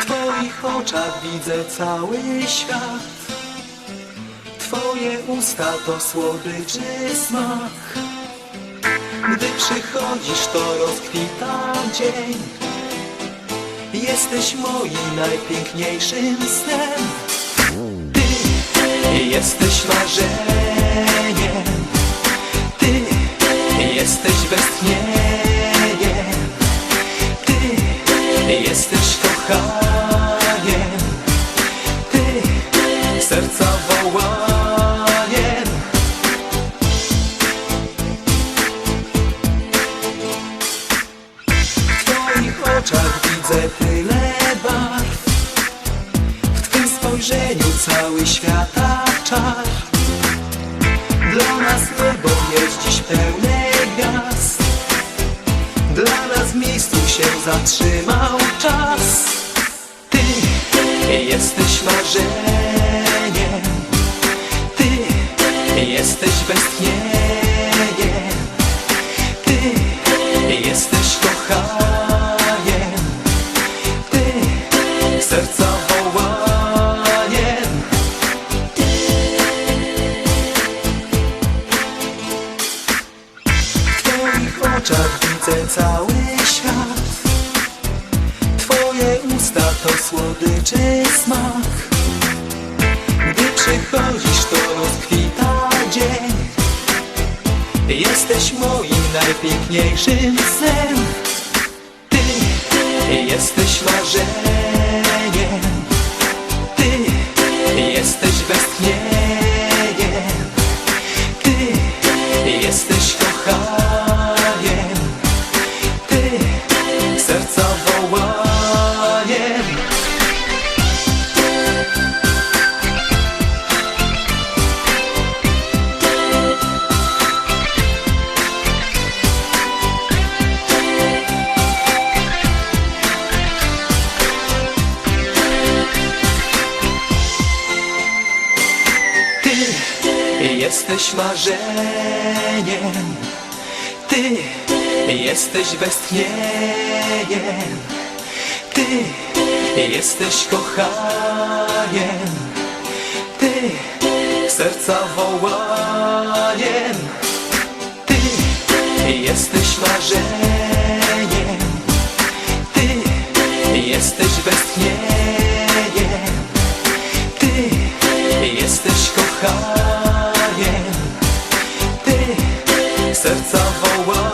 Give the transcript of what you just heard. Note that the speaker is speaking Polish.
Twoich oczach widzę cały świat. Twoje usta to słodyczy smak. Gdy przychodzisz to rozkwita dzień. Jesteś moim najpiękniejszym snem. Ty jesteś marzeniem. Ty jesteś westchnieniem. Ty jesteś kochaniem Ty serca wołaniem W Twoich oczach widzę tyle barw W Twym spojrzeniu cały świata czar Dla nas niebo jest dziś pełne gwiazd się zatrzymał czas. Ty jesteś marzeniem. Ty jesteś westchnieniem. Ty jesteś kochaniem. Ty serca wołaniem. W Twoich oczach widzę cały świat słodyczy smak. Gdy przychodzisz to rozkwita dzień. Jesteś moim najpiękniejszym snem Ty jesteś marzeniem. Ty jesteś westchnieniem. Ty jesteś kochaniem Ty jesteś marzeniem. Ty jesteś westchnieniem. Ty jesteś kochaniem. Ty serca wołaniem. Ty jesteś marzeniem serca woła